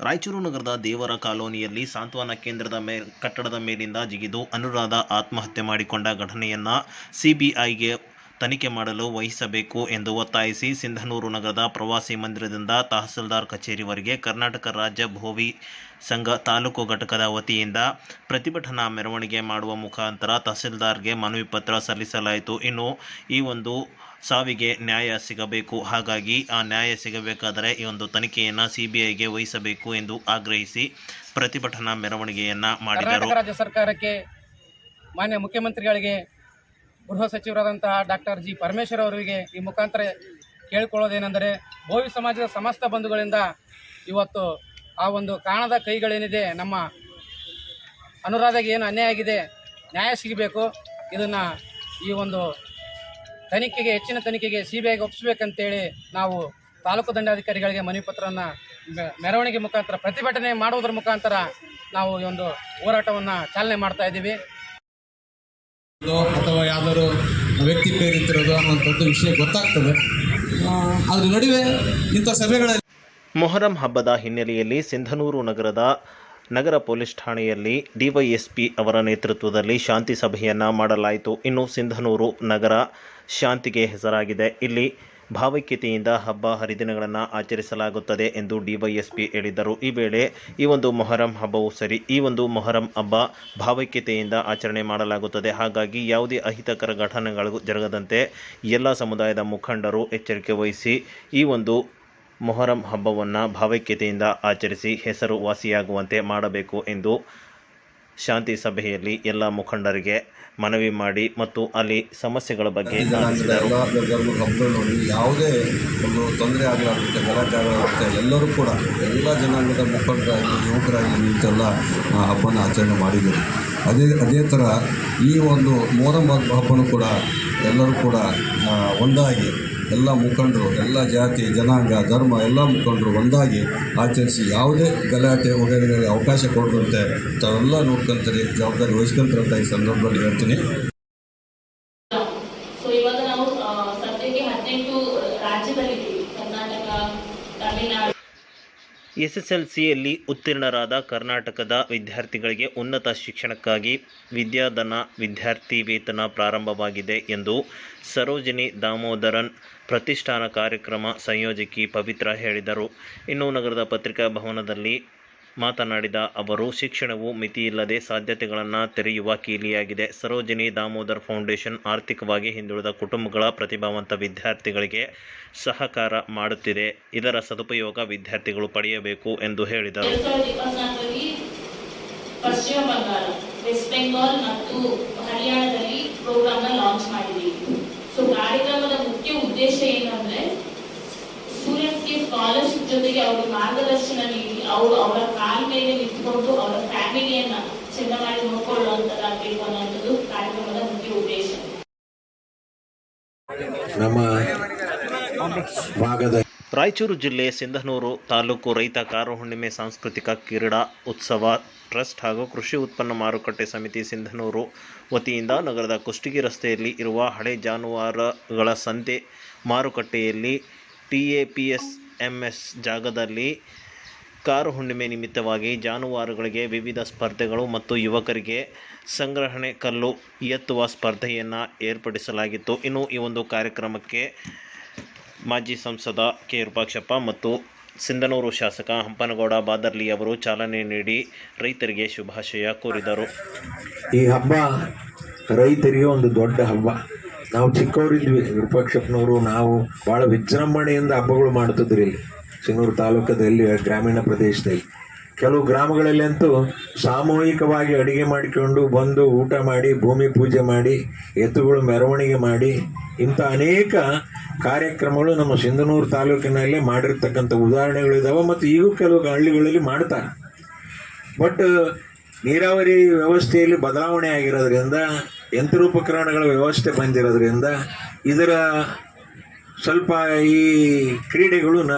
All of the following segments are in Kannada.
ರಾಯಚೂರು ನಗರದ ದೇವರ ಕಾಲೋನಿಯಲ್ಲಿ ಸಾಂತ್ವನ ಕೇಂದ್ರದ ಮೇ ಕಟ್ಟಡದ ಮೇಲಿಂದ ಜಿಗಿದು ಅನುರಾಧ ಆತ್ಮಹತ್ಯೆ ಮಾಡಿಕೊಂಡ ಘಟನೆಯನ್ನ ಸಿಬಿಐಗೆ ತನಿಖೆ ಮಾಡಲು ವಹಿಸಬೇಕು ಎಂದು ಒತ್ತಾಯಿಸಿ ಸಿಂಧನೂರು ನಗರದ ಪ್ರವಾಸಿ ಮಂದಿರದಿಂದ ತಹಸೀಲ್ದಾರ್ ಕಚೇರಿವರೆಗೆ ಕರ್ನಾಟಕ ರಾಜ್ಯ ಭೋವಿ ಸಂಘ ತಾಲೂಕು ಘಟಕದ ವತಿಯಿಂದ ಪ್ರತಿಭಟನಾ ಮೆರವಣಿಗೆ ಮಾಡುವ ಮುಖಾಂತರ ತಹಸೀಲ್ದಾರ್ಗೆ ಮನವಿ ಪತ್ರ ಸಲ್ಲಿಸಲಾಯಿತು. ಇನ್ನು ಈ ಒಂದು ಸಾವಿಗೆ ನ್ಯಾಯ ಸಿಗಬೇಕು. ಹಾಗಾಗಿ ಆ ನ್ಯಾಯ ಸಿಗಬೇಕಾದರೆ ಈ ಒಂದು ತನಿಖೆಯನ್ನು ಸಿಬಿಐಗೆ ವಹಿಸಬೇಕು ಎಂದು ಆಗ್ರಹಿಸಿ ಪ್ರತಿಭಟನಾ ಮೆರವಣಿಗೆಯನ್ನ ಮಾಡಿದರು. ರಾಜ್ಯ ಸರ್ಕಾರಕ್ಕೆ ಮಾನ್ಯ ಮುಖ್ಯಮಂತ್ರಿಗಳಿಗೆ ಗೃಹ ಸಚಿವರಾದಂತಹ ಡಾಕ್ಟರ್ ಜಿ ಪರಮೇಶ್ವರ್ ಅವರಿಗೆ ಈ ಮುಖಾಂತರ ಕೇಳ್ಕೊಳ್ಳೋದೇನೆಂದರೆ, ಭೋವಿ ಸಮಾಜದ ಸಮಸ್ತ ಬಂಧುಗಳಿಂದ ಇವತ್ತು ಆ ಒಂದು ಕಾಣದ ಕೈಗಳೇನಿದೆ, ನಮ್ಮ ಅನುರಾಧಗೆ ಏನು ಅನ್ಯಾಯ ಆಗಿದೆ, ನ್ಯಾಯ ಸಿಗಬೇಕು. ಇದನ್ನು ಈ ಒಂದು ತನಿಖೆಗೆ, ಹೆಚ್ಚಿನ ತನಿಖೆಗೆ ಸಿ ಬಿ ಐಗೆ ಒಪ್ಪಿಸ್ಬೇಕಂತೇಳಿ ನಾವು ತಾಲೂಕು ದಂಡಾಧಿಕಾರಿಗಳಿಗೆ ಮನವಿ ಪತ್ರವನ್ನು ಮೆರವಣಿಗೆ ಮುಖಾಂತರ ಪ್ರತಿಭಟನೆ ಮಾಡುವುದರ ಮುಖಾಂತರ ನಾವು ಈ ಒಂದು ಹೋರಾಟವನ್ನು ಚಾಲನೆ ಮಾಡ್ತಾ ಇದ್ದೀವಿ. ಅಥವಾ ಯಾವ್ದಾದ್ರು ವ್ಯಕ್ತಿ ಪ್ರೇರಿತಿರೋದು ಅನ್ನುವಂಥದ್ದು ವಿಷಯ ಗೊತ್ತಾಗ್ತದೆ. ಅದ್ರ ನಡುವೆ ಇಂಥ ಸಭೆಗಳಲ್ಲಿ ಮೊಹರಂ ಹಬ್ಬದ ಹಿನ್ನೆಲೆಯಲ್ಲಿ ಸಿಂಧನೂರು ನಗರದ ನಗರ ಪೊಲೀಸ್ ಠಾಣೆಯಲ್ಲಿ ಡಿವೈಎಸ್ಪಿ ಅವರ ನೇತೃತ್ವದಲ್ಲಿ ಶಾಂತಿ ಸಭೆಯನ್ನು ಮಾಡಲಾಯಿತು. ಇನ್ನು ಸಿಂಧನೂರು ನಗರ ಶಾಂತಿಗೆ ಹೆಸರಾಗಿದೆ. ಇಲ್ಲಿ ಭಾವೈಕ್ಯತೆಯಿಂದ ಹಬ್ಬ ಹರಿದಿನಗಳನ್ನು ಆಚರಿಸಲಾಗುತ್ತದೆ ಎಂದು ಡಿವೈಎಸ್ಪಿ ಹೇಳಿದರು ಈ ವೇಳೆ ಈ ಒಂದು ಮೊಹರಂ ಹಬ್ಬವು ಸರಿ, ಈ ಒಂದು ಮೊಹರಂ ಹಬ್ಬ ಭಾವೈಕ್ಯತೆಯಿಂದ ಆಚರಣೆ ಮಾಡಲಾಗುತ್ತದೆ. ಹಾಗಾಗಿ ಯಾವುದೇ ಅಹಿತಕರ ಘಟನೆಗಳು ಜರುಗದಂತೆ ಎಲ್ಲ ಸಮುದಾಯದ ಮುಖಂಡರು ಎಚ್ಚರಿಕೆ ವಹಿಸಿ ಈ ಒಂದು ಮೊಹರಂ ಹಬ್ಬವನ್ನು ಭಾವೈಕ್ಯತೆಯಿಂದ ಆಚರಿಸಿ ಹೆಸರು ವಾಸಿಯಾಗುವಂತೆ ಮಾಡಬೇಕು ಎಂದು ಶಾಂತಿ ಸಭೆಯಲ್ಲಿ ಎಲ್ಲ ಮುಖಂಡರಿಗೆ ಮನವಿ ಮಾಡಿ ಮತ್ತು ಅಲ್ಲಿ ಸಮಸ್ಯೆಗಳ ಬಗ್ಗೆ ಎಲ್ಲ ಯಾವುದೇ ಒಂದು ತೊಂದರೆ ಆಗಲಾಗುತ್ತೆ ಗಲಾಟೆ ಆಗಲಾಗುತ್ತೆ ಎಲ್ಲರೂ ಕೂಡ ಎಲ್ಲ ಜನಾಂಗದ ಮುಖಂಡರಾಗಲಿ ಯುವಕರಾಗಲಿ ನಿಂತೆಲ್ಲ ಹಬ್ಬನ ಆಚರಣೆ ಮಾಡಿದರು ಅದೇ ಅದೇ ಥರ ಈ ಒಂದು ಮೊಹರಂ ಹಬ್ಬ ಹಬ್ಬನೂ ಕೂಡ ಎಲ್ಲರೂ ಕೂಡ ಒಂದಾಗಿ ಎಲ್ಲ ಮುಖಂಡರು, ಎಲ್ಲ ಜಾತಿ, ಜನಾಂಗ, ಧರ್ಮ ಎಲ್ಲ ಮುಖಂಡರು ಒಂದಾಗಿ ಆಚರಿಸಿ ಯಾವುದೇ ಗಲಾಟೆ ವಗೈರೆಗಳಿಗೆ ಅವಕಾಶ ಕೊಡದಂತೆ ತಾವೆಲ್ಲ ನೋಡ್ಕೊಂತಾರೆ, ಜವಾಬ್ದಾರಿ ವಹಿಸ್ಕೊಂತಾರೆ ಈ ಸಂದರ್ಭದಲ್ಲಿ ಹೇಳ್ತೀನಿ ಸೊ ಇವಾಗ ನಾವು ಆ, ಸದ್ಯಕ್ಕೆ ಹದಿನೆಂಟು ರಾಜ್ಯದಲ್ಲಿದ್ದೀವಿ Karnataka Tamil Nadu S S L ಸಿಯಲ್ಲಿ ಉತ್ತೀರ್ಣರಾದ ಕರ್ನಾಟಕದ ವಿದ್ಯಾರ್ಥಿಗಳಿಗೆ ಉನ್ನತ ಶಿಕ್ಷಣಕ್ಕಾಗಿ ವಿದ್ಯಾಧನ ವಿದ್ಯಾರ್ಥಿ ವೇತನ ಪ್ರಾರಂಭವಾಗಿದೆ ಎಂದು ಸರೋಜಿನಿ ದಾಮೋದರನ್ ಪ್ರತಿಷ್ಠಾನ ಕಾರ್ಯಕ್ರಮ ಸಂಯೋಜಕಿ ಪವಿತ್ರ ಹೇಳಿದರು. ಇನ್ನು ನಗರದ ಪತ್ರಿಕಾ ಭವನದಲ್ಲಿ ಮಾತನಾಡಿದ ಅವರು, ಶಿಕ್ಷಣವು ಮಿತಿಯಿಲ್ಲದೆ ಸಾಧ್ಯತೆಗಳನ್ನು ತೆರೆಯುವ ಕೀಲಿಯಾಗಿದೆ. ಸರೋಜಿನಿ ದಾಮೋದರ್ ಫೌಂಡೇಶನ್ ಆರ್ಥಿಕವಾಗಿ ಹಿಂದುಳಿದ ಕುಟುಂಬಗಳ ಪ್ರತಿಭಾವಂತ ವಿದ್ಯಾರ್ಥಿಗಳಿಗೆ ಸಹಕಾರ ಮಾಡುತ್ತಿದೆ. ಇದರ ಸದುಪಯೋಗ ವಿದ್ಯಾರ್ಥಿಗಳು ಪಡೆಯಬೇಕು ಎಂದು ಹೇಳಿದರು. ಪಶ್ಚಿಮ ಬಂಗಾಳ ವೆಸ್ಟ್ ಬೆಂಗಾಲ್ ಮತ್ತು ಹರಿಯಾಣದಲ್ಲಿ ಪ್ರೋಗ್ರಾಮ್ನ ಲಾಂಚ್ ಸೊ ಕಾರ್ಯಕ್ರಮದ ಮುಖ್ಯ ಉದ್ದೇಶ ಏನು ಸ್ಟೂಡೆಂಟ್ಸ್ಗೆ ಜೊತೆಗೆ ಅವರು ಮಾರ್ಗದರ್ಶನ ನೀಡಿ ಅವರು ಅವರ ಕಾಲ ಮೇಲೆ ನಿಂತ್ಕೊಂಡು ಅವರ ಫ್ಯಾಮಿಲಿಯನ್ನ ಚೆನ್ನಾಗಿ ನೋಡ್ಕೊಳ್ಳುವಂತದ್ದಾಗಬೇಕು ಅನ್ನೋದು ಕಾರ್ಯಕ್ರಮದ ಮುಖ್ಯ ಉದ್ದೇಶ. ನಮ್ಮ ಭಾಗದ ರಾಯಚೂರು ಜಿಲ್ಲೆ ಸಿಂಧನೂರು ತಾಲೂಕು ರೈತ ಕಾರು ಹುಣ್ಣಿಮೆ ಸಾಂಸ್ಕೃತಿಕ ಕ್ರೀಡಾ ಉತ್ಸವ ಟ್ರಸ್ಟ್ ಹಾಗೂ ಕೃಷಿ ಉತ್ಪನ್ನ ಮಾರುಕಟ್ಟೆ ಸಮಿತಿ ಸಿಂಧನೂರು ವತಿಯಿಂದ ನಗರದ ಕುಷ್ಟಗಿ ರಸ್ತೆಯಲ್ಲಿ ಇರುವ ಹಳೆ ಜಾನುವಾರುಗಳ ಸಂತೆ ಮಾರುಕಟ್ಟೆಯಲ್ಲಿ T A P S M S ಜಾಗದಲ್ಲಿ ಕಾರು ಹುಣ್ಣಿಮೆ ನಿಮಿತ್ತವಾಗಿ ಜಾನುವಾರುಗಳಿಗೆ ವಿವಿಧ ಸ್ಪರ್ಧೆಗಳು ಮತ್ತು ಯುವಕರಿಗೆ ಸಂಗ್ರಹಣೆ ಕಲ್ಲು ಎತ್ತುವ ಸ್ಪರ್ಧೆಯನ್ನು ಏರ್ಪಡಿಸಲಾಗಿತ್ತು. ಇನ್ನು ಈ ಒಂದು ಕಾರ್ಯಕ್ರಮಕ್ಕೆ ಮಾಜಿ ಸಂಸದ ಕೆ. ರೂಪಾಕ್ಷಪ್ಪ ಮತ್ತು ಸಿಂಧನೂರು ಶಾಸಕ ಹಂಪನಗೌಡ ಬಾದರ್ಲಿ ಅವರು ಚಾಲನೆ ನೀಡಿ ರೈತರಿಗೆ ಶುಭಾಶಯ ಕೋರಿದರು. ಈ ಹಬ್ಬ ರೈತರಿಗೆ ಒಂದು ದೊಡ್ಡ ಹಬ್ಬ. ನಾವು ಚಿಕ್ಕವರಿದ್ವಿ, ವಿರೂಪಾಕ್ಷಪ್ಪನವರು, ನಾವು ಭಾಳ ವಿಜೃಂಭಣೆಯಿಂದ ಹಬ್ಬಗಳು ಮಾಡ್ತಿದ್ರಿ ಇಲ್ಲಿ. ಸಿಂಗೂರು ತಾಲೂಕದಲ್ಲಿ, ಗ್ರಾಮೀಣ ಪ್ರದೇಶದಲ್ಲಿ. ಕೆಲವು ಗ್ರಾಮಗಳಲ್ಲಿ ಅಂತೂ ಸಾಮೂಹಿಕವಾಗಿ ಅಡುಗೆ ಮಾಡಿಕೊಂಡು ಬಂದು ಊಟ ಮಾಡಿ, ಭೂಮಿ ಪೂಜೆ ಮಾಡಿ, ಎತ್ತುಗಳು ಮೆರವಣಿಗೆ ಮಾಡಿ, ಇಂಥ ಅನೇಕ ಕಾರ್ಯಕ್ರಮಗಳು ನಮ್ಮ ಸಿಂಧನೂರು ತಾಲೂಕಿನಲ್ಲೇ ಮಾಡಿರ್ತಕ್ಕಂಥ ಉದಾಹರಣೆಗಳಿದಾವೆ ಮತ್ತು ಈಗೂ ಕೆಲವು ಹಳ್ಳಿಗಳಲ್ಲಿ ಮಾಡ್ತಾರೆ. ಬಟ್ ನೀರಾವರಿ ವ್ಯವಸ್ಥೆಯಲ್ಲಿ ಬದಲಾವಣೆ ಆಗಿರೋದ್ರಿಂದ ಯಂತ್ರೋಪಕರಣಗಳ ವ್ಯವಸ್ಥೆ ಬಂದಿರೋದ್ರಿಂದ ಇದರ ಸ್ವಲ್ಪ ಈ ಕ್ರೀಡೆಗಳು ನ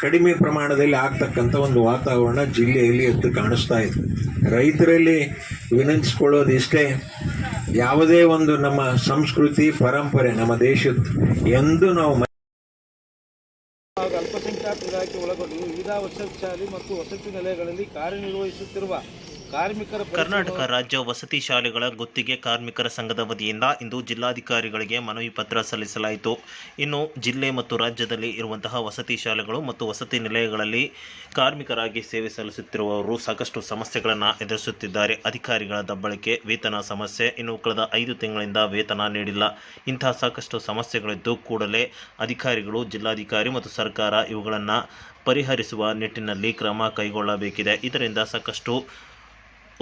ಕಡಿಮೆ ಪ್ರಮಾಣದಲ್ಲಿ ಆಗ್ತಕ್ಕಂಥ ಒಂದು ವಾತಾವರಣ ಜಿಲ್ಲೆಯಲ್ಲಿ ಎದ್ದು ಕಾಣಿಸ್ತಾ ಇದೆ. ರೈತರಲ್ಲಿ ವಿನಂತಿಸ್ಕೊಳ್ಳೋದು ಇಷ್ಟೇ ಯಾವುದೇ ಒಂದು ನಮ್ಮ ಸಂಸ್ಕೃತಿ, ಪರಂಪರೆ ನಮ್ಮ ದೇಶದ ಎಂದು ನಾವು ಅಲ್ಪಸಂಖ್ಯಾತ ಇಲಾಖೆ ಒಳಗೊಂಡು ವಿವಿಧ ವಸತಿ ಶಾಲೆ ಮತ್ತು ವಸತಿ ನಿಲಯಗಳಲ್ಲಿ ಕಾರ್ಯನಿರ್ವಹಿಸುತ್ತಿರುವ ಕಾರ್ಮಿಕರ ಕರ್ನಾಟಕ ರಾಜ್ಯ ವಸತಿ ಶಾಲೆಗಳ ಗುತ್ತಿಗೆ ಕಾರ್ಮಿಕರ ಸಂಘದ ವತಿಯಿಂದ ಇಂದು ಜಿಲ್ಲಾಧಿಕಾರಿಗಳಿಗೆ ಮನವಿ ಪತ್ರ ಸಲ್ಲಿಸಲಾಯಿತು. ಇನ್ನು ಜಿಲ್ಲೆ ಮತ್ತು ರಾಜ್ಯದಲ್ಲಿ ಇರುವಂತಹ ವಸತಿ ಶಾಲೆಗಳು ಮತ್ತು ವಸತಿ ನಿಲಯಗಳಲ್ಲಿ ಕಾರ್ಮಿಕರಾಗಿ ಸೇವೆ ಸಲ್ಲಿಸುತ್ತಿರುವವರು ಸಾಕಷ್ಟು ಸಮಸ್ಯೆಗಳನ್ನು ಎದುರಿಸುತ್ತಿದ್ದಾರೆ. ಅಧಿಕಾರಿಗಳ ದಬ್ಬಳಿಕೆ, ವೇತನ ಸಮಸ್ಯೆ, ಇನ್ನು ಕಳೆದ ಐದು ತಿಂಗಳಿಂದ ವೇತನ ನೀಡಿಲ್ಲ. ಇಂತಹ ಸಾಕಷ್ಟು ಸಮಸ್ಯೆಗಳಿದ್ದು ಕೂಡಲೇ ಅಧಿಕಾರಿಗಳು, ಜಿಲ್ಲಾಧಿಕಾರಿ ಮತ್ತು ಸರ್ಕಾರ ಇವುಗಳನ್ನು ಪರಿಹರಿಸುವ ನಿಟ್ಟಿನಲ್ಲಿ ಕ್ರಮ ಕೈಗೊಳ್ಳಬೇಕಿದೆ. ಇದರಿಂದ ಸಾಕಷ್ಟು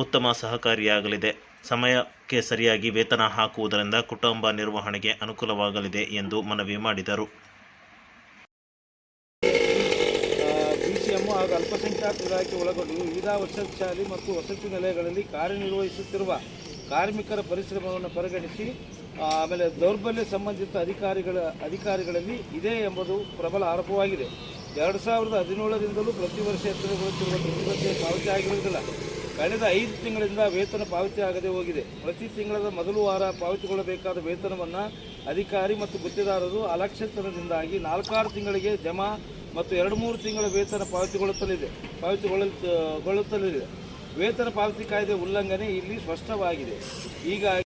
ಉತ್ತಮ ಸಹಕಾರಿಯಾಗಲಿದೆ. ಸಮಯಕ್ಕೆ ಸರಿಯಾಗಿ ವೇತನ ಹಾಕುವುದರಿಂದ ಕುಟುಂಬ ನಿರ್ವಹಣೆಗೆ ಅನುಕೂಲವಾಗಲಿದೆ ಎಂದು ಮನವಿ ಮಾಡಿದರು. ಹಾಗೂ ಅಲ್ಪಸಂಖ್ಯಾತ ಇಲಾಖೆ ಒಳಗೊಂಡು ವಿವಿಧ ವಸತಿ ಮತ್ತು ವಸತಿ ನಿಲಯಗಳಲ್ಲಿ ಕಾರ್ಯನಿರ್ವಹಿಸುತ್ತಿರುವ ಕಾರ್ಮಿಕರ ಪರಿಶ್ರಮವನ್ನು ಪರಿಗಣಿಸಿ ಆಮೇಲೆ ದೌರ್ಬಲ್ಯ ಸಂಬಂಧಿತ ಅಧಿಕಾರಿಗಳ, ಅಧಿಕಾರಿಗಳಲ್ಲಿ ಇದೆ ಎಂಬುದು ಪ್ರಬಲ ಆರೋಪವಾಗಿದೆ. ಎರಡು ಸಾವಿರದ ಹದಿನೇಳರಿಂದಲೂ ಪ್ರತಿ ವರ್ಷ ಎತ್ತರಗೊಳ್ಳುತ್ತಿರುವ ಪ್ರತಿಭಟನೆ ಪಾವತಿ ಆಗಿರುವುದಿಲ್ಲ. ಕಳೆದ ಐದು ತಿಂಗಳಿಂದ ವೇತನ ಪಾವತಿ ಆಗದೆ ಹೋಗಿದೆ. ಪ್ರತಿ ತಿಂಗಳದ ಮೊದಲು ವಾರ ಪಾವತಿಗೊಳ್ಳಬೇಕಾದ ವೇತನವನ್ನು ಅಧಿಕಾರಿ ಮತ್ತು ಗುತ್ತಿದಾರರು ಅಲಕ್ಷ್ಯತನದಿಂದಾಗಿ ನಾಲ್ಕಾರು ತಿಂಗಳಿಗೆ ಜಮಾ ಮತ್ತು ಎರಡು ಮೂರು ತಿಂಗಳ ವೇತನ ಪಾವತಿಗೊಳ್ಳುತ್ತಲಿದೆ. ಪಾವತಿಗೊಳ್ಳುತ್ತಲಿದೆ ಗೊಳ್ಳುತ್ತಲಿದೆ. ವೇತನ ಪಾವತಿ ಕಾಯ್ದೆ ಉಲ್ಲಂಘನೆ ಇಲ್ಲಿ ಸ್ಪಷ್ಟವಾಗಿದೆ. ಹೀಗಾಗಿ